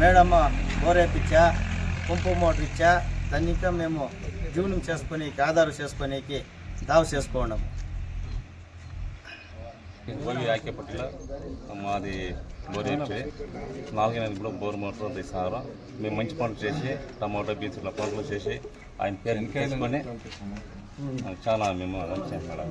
మేడమ్మ బోరేపిచ్చా పంపు motor ఇచ్చా దాన్ని ఇంకా మేము జీవనం చేసుకునేకి ఆధారం చేసుకునేకి దావ చేసుకోవడం ಬೋರ್ಗೆ ಆಯ್ಕೆ ಪಟ್ಟಿಲ್ಲ మాది బోర్ వేయించి నాలుగైదు కూడా బోర్ మోటార్ ఉంది సార్ మేము మంచి పనులు చేసి టమాటో బీన్స్ ఇట్లా పంటలు చేసి ఆయన పేరు తీసుకొని చాలా మేము మంచి మేడం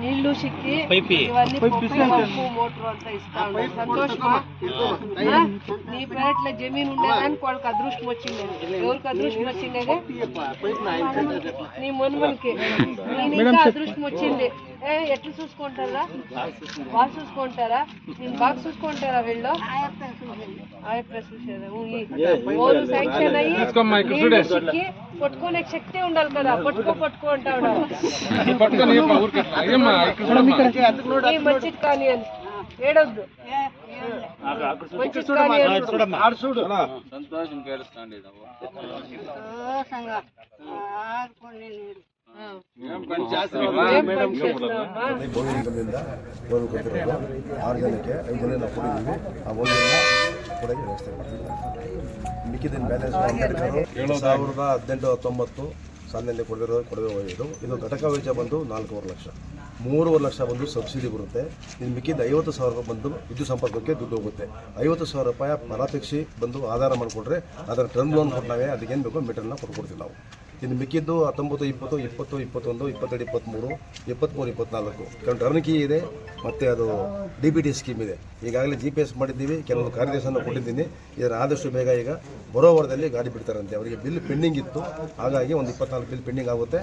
నీళ్ళు ఇవన్నీ పంపు మోటార్ అంతా ఇస్తా ఉన్నారు. సంతోషమా? నీ పేరట్ల జమీన్ ఉండేదానికి వాళ్ళకి అదృష్టం వచ్చింది. ఎవరికి అదృష్టం వచ్చిండేది నీ మనుమనికి. నేను ఇంకా అదృష్టం వచ్చింది. ఏ ఎట్లా చూసుకుంటారా? బాగా చూసుకుంటారా? నేను బాగా చూసుకుంటారా వీళ్ళు? ఆయప్ప చూసేదా. ఊ, ఈ ఓరు శాంక్షన్ అయ్యి పట్టుకునే శక్తి ఉండాలి కదా పట్టుకో పట్టుకో అంటాడు ఈ మంచిది కానీ అని ఏడొద్దు మంచిది కానీ అని ఏం పని చేస్తున్నావమ్మా? ಗೋವಿಂದದಿಂದ ಗೋರು ಕೊಟ್ಟಿರೋದು ಆರು ಜನಕ್ಕೆ ಐದು ಜನ ನಾವು ಕೊಟ್ಟಿದ್ದೀವಿ ಆ ಒಂದು ಕೊಡೋಕ್ಕೆ ವ್ಯವಸ್ಥೆ ಮಾಡ್ತೀವಿ ಮಿಕ್ಕಿದ ಬ್ಯಾಲೆನ್ಸ್ ಅಂಬೇಡ್ಕರ್ ಸಾವಿರದ ಹದಿನೆಂಟು ಹತ್ತೊಂಬತ್ತು ಸಾಲಿನಲ್ಲಿ ಕೊಡದಿರೋ ಕೊಡವೆ ಇದು ಇದು ಘಟಕ ವೆಚ್ಚ ಬಂದು ನಾಲ್ಕೂವರೆ ಲಕ್ಷ. ಮೂರುವರೆ ಲಕ್ಷ ಬಂದು ಸಬ್ಸಿಡಿ ಬರುತ್ತೆ. ಇನ್ನು ಮಿಕ್ಕಿದ ಐವತ್ತು ಸಾವಿರ ರೂಪಾಯಿ ಬಂದು ವಿದ್ಯುತ್ ಸಂಪರ್ಕಕ್ಕೆ ದುಡ್ಡು ಹೋಗುತ್ತೆ. ಐವತ್ತು ಸಾವಿರ ರೂಪಾಯಿ ಪರಾಪೇಕ್ಷಿ ಬಂದು ಆಧಾರ ಮಾಡಿಕೊಟ್ರೆ ಅದರ ಟರ್ಮ್ ಲೋನ್ ಕೊಟ್ಟಾಗ ಅದಕ್ಕೇನು ಬೇಕೋ ಮೀಟರ್ನ ಕೊಟ್ಕೊಡ್ತೀವಿ ನಾವು. ಇನ್ನು ಮಿಕ್ಕಿದ್ದು ಹತ್ತೊಂಬತ್ತು, ಇಪ್ಪತ್ತು ಇಪ್ಪತ್ತು, ಇಪ್ಪತ್ತೊಂದು, ಇಪ್ಪತ್ತೆರಡು, ಇಪ್ಪತ್ತ್ಮೂರು ಇಪ್ಪತ್ತ್ಮೂರು ಇಪ್ಪತ್ನಾಲ್ಕು ಕೆಲವು ಟರ್ನ್ ಕೀ ಇದೆ, ಮತ್ತು ಅದು ಡಿ ಬಿ ಟಿ ಸ್ಕೀಮ್ ಇದೆ. ಈಗಾಗಲೇ ಜಿ ಪಿ ಎಸ್ ಮಾಡಿದ್ದೀವಿ ಕೆಲವೊಂದು ಕಾರ್ಯದರ್ಶನ ಕೊಟ್ಟಿದ್ದೀನಿ. ಇದರ ಆದಷ್ಟು ಬೇಗ ಈಗ ಬರೋ ವಾರದಲ್ಲಿ ಗಾಡಿ ಬಿಡ್ತಾರಂತೆ. ಅವರಿಗೆ ಬಿಲ್ ಪೆಂಡಿಂಗ್ ಇತ್ತು. ಹಾಗಾಗಿ ಒಂದು ಇಪ್ಪತ್ನಾಲ್ಕು ಬಿಲ್ ಪೆಂಡಿಂಗ್ ಆಗುತ್ತೆ.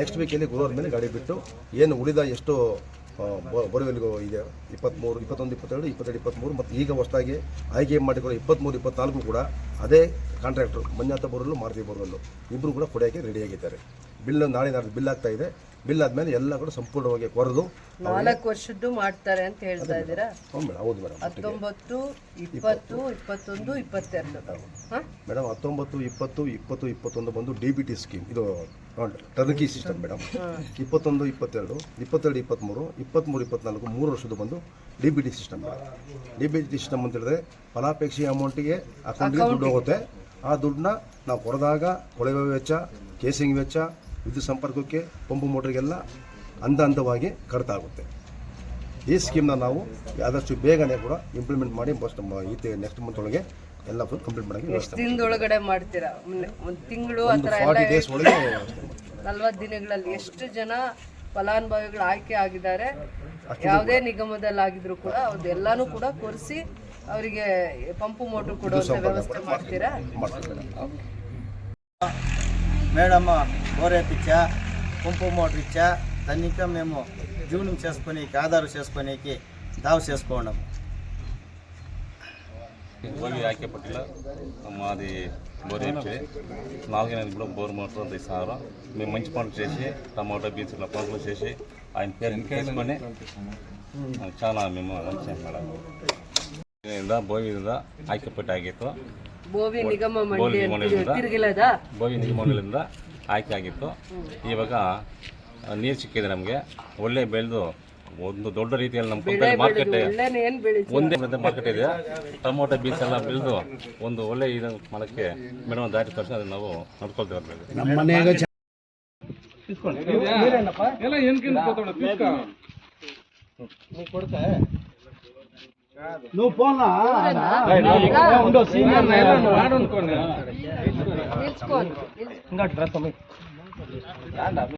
ನೆಕ್ಸ್ಟ್ ವೀಕಲ್ಲಿ ಗುರುವಾರ ಮೇಲೆ ಗಾಡಿ ಬಿಟ್ಟು ಏನು ಉಳಿದ ಎಷ್ಟು ಬರುವೆಲ್ಗೂ ಇದೆ? ಇಪ್ಪತ್ತ್ಮೂರು, ಇಪ್ಪತ್ತೊಂದು, ಇಪ್ಪತ್ತೆರಡು ಇಪ್ಪತ್ತೆರಡು, ಇಪ್ಪತ್ತ್ಮೂರು, ಮತ್ತು ಈಗ ಹೊಸದಾಗಿ ಆಯ್ಕೆ ಮಾಡಿಕೊಳ್ಳೋ ಇಪ್ಪತ್ತ್ಮೂರು, ಇಪ್ಪತ್ತ್ನಾಲ್ಕು ಕೂಡ ಅದೇ ಕಾಂಟ್ರಾಕ್ಟ್ರು ಮಂಜಾತ ಬೋರ್ವೆಲ್ಲು ಮಾರುತಿ ಬೋರ್ವೆಲ್ಲು ಇಬ್ಬರು ಕೂಡ ಕೊಡೋಕೆ ರೆಡಿಯಾಗಿದ್ದಾರೆ ಬಿಲ್ ನಾಳೆ ನಾಳೆ ಬಿಲ್ ಆಗ್ತಾ ಇದೆ. ಬಿಲ್ ಆದಮೇಲೆ ಎಲ್ಲ ಕೂಡ ಸಂಪೂರ್ಣವಾಗಿ ಕೊರೆದು ನಾಲ್ಕು ವರ್ಷದ್ದು ಮಾಡ್ತಾರೆ ಅಂತ ಹೇಳ್ತಾ ಇದ್ದೀರಾ? ಹ್ಞೂ ಮೇಡಮ್ ಹೌದು ಮೇಡಮ್. ಹತ್ತೊಂಬತ್ತು ಇಪ್ಪತ್ತು ಇಪ್ಪತ್ತೊಂದು ಇಪ್ಪತ್ತೆರಡು? ಮೇಡಮ್ ಹತ್ತೊಂಬತ್ತು ಇಪ್ಪತ್ತು ಇಪ್ಪತ್ತು ಇಪ್ಪತ್ತೊಂದು ಬಂದು ಡಿ ಬಿ ಟಿ ಸ್ಕೀಮ್ ಇದು ಟರ್ಕಿ ಸಿಸ್ಟಮ್ ಮೇಡಮ್. ಇಪ್ಪತ್ತೊಂದು ಇಪ್ಪತ್ತೆರಡು ಇಪ್ಪತ್ತೆರಡು ಇಪ್ಪತ್ತ್ಮೂರು ಇಪ್ಪತ್ತ್ಮೂರು ಇಪ್ಪತ್ನಾಲ್ಕು ಮೂರು ವರ್ಷದ ಬಂದು D B T system D B T system ಅಂತ ಹೇಳಿದ್ರೆ ಫಲಾಪೇಕ್ಷಿ ಅಮೌಂಟಿಗೆ ಅಕೌಂಟಿಗೆ ದುಡ್ಡು ಹೋಗುತ್ತೆ. ಆ ದುಡ್ಡನ್ನ ನಾವು ಕೊರೆದಾಗ ಕೊಳವೆ ವೆಚ್ಚ ಕೇಸಿಂಗ್ ವೆಚ್ಚ ವಿದ್ಯುತ್ ಸಂಪರ್ಕಕ್ಕೆ ಪಂಪು ಮೋಟ್ರಿಗೆಲ್ಲ ಅಂದ ಹಂತವಾಗಿ ಕಡಿತ ಆಗುತ್ತೆ ಈ ಸ್ಕೀಮ್ನ ನಾವು ಆದಷ್ಟು ಬೇಗನೆ ಕೂಡ ಇಂಪ್ಲಿಮೆಂಟ್ ಮಾಡಿ ಫಸ್ಟ್ ಈ ನೆಕ್ಸ್ಟ್ ಮಂತ್ ಒಳಗೆ ಎಲ್ಲ ಫುಲ್ ಕಂಪ್ಲೀಟ್ ಮಾಡೋಕ್ಕೆ ವ್ಯವಸ್ಥೆ ದಿನದೊಳಗಡೆ ಮಾಡ್ತೀರಾ? ಒಂದು ತಿಂಗಳು ಆ ಒಂದು ಫಾರ್ಟಿ ಡೇಸ್ ಒಳಗೆ ನಲ್ವತ್ತು ದಿನಗಳಲ್ಲಿ ಎಷ್ಟು ಜನ ಫಲಾನುಭವಿಗಳು ಆಯ್ಕೆ ಆಗಿದ್ದಾರೆ? ಯಾವುದೇ ನಿಗಮದಲ್ಲಿ ಆಗಿದ್ರು ಕೂಡ ಅದೆಲ್ಲಾನು ಕೂಡ ಕೊರಿಸಿ ಅವರಿಗೆ ಪಂಪು ಮೋಟರ್ ಕೊಡುವಂತ ವ್ಯವಸ್ಥೆ ಮಾಡ್ತೀರಾ ಮಾಡ್ತೀವಿ ಮೇಡಮ್ మేడమ్మ బోరేపిచ్చా పంపు మోటార్ ఇచ్చా దాన్ని ఇంకా మేము జీవనం చేసుకునేకి ఆధారం చేసుకునేకి దావ చేసుకోవడం ಬೋರ್ಗೆ ಆಯ್ಕೆ ಪಟ್ಟಿಲ್ಲ మాది బోర్ వేయించి నాలుగైదు కూడా బోర్ మోటార్ ఉంది సార్ మేము మంచి పనులు చేసి టమాటో బీన్స్ ఇట్లా పంటలు చేసి ఆయన పేరు తీసుకొని చాలా మేము మంచి మేడం ಇದರಿಂದ ಬೋವಿಯಿಂದ ಆಯ್ಕೆ ಪಟ್ಟಿ ಆಗಿತ್ತು ಬೋವಿ ನಿಗಮ ಬೋವಿ ಅಂತ ಮಂಡಳಿಯಿಂದ ತಿರುಗಿಲ್ಲದ ಬೋವಿ ಮಂಡಳಿಯಿಂದ ಆಯ್ಕೆ ಆಗಿತ್ತು ಇವಾಗ ನೀರು ಸಿಕ್ಕಿದೆ ನಮಗೆ ಒಳ್ಳೆ ಬೆಳೆದು ಒಂದು ದೊಡ್ಡ ರೀತಿಯಲ್ಲಿ ನಮ್ಮ ಕಂಪನಿ ಮಾರ್ಕೆಟ್ ಒಂದೇ ಮಾರ್ಕೆಟ್ ಇದೆ ಟೊಮೊಟೊ ಬೀನ್ಸ್ ಎಲ್ಲ ಬೆಳೆದು ಒಂದು ಒಳ್ಳೆ ಇದು ಮಾಡೋಕ್ಕೆ ಮೇಡಮ್ ದಾರಿ ತೋರಿಸಿ ಅದನ್ನ ನಾವು ನಡ್ಕೊಳ್ತಾ ಇರಬೇಕು నువ్వు పోనా? ఉండో సీనియర్ ఇంకా డ్రెస్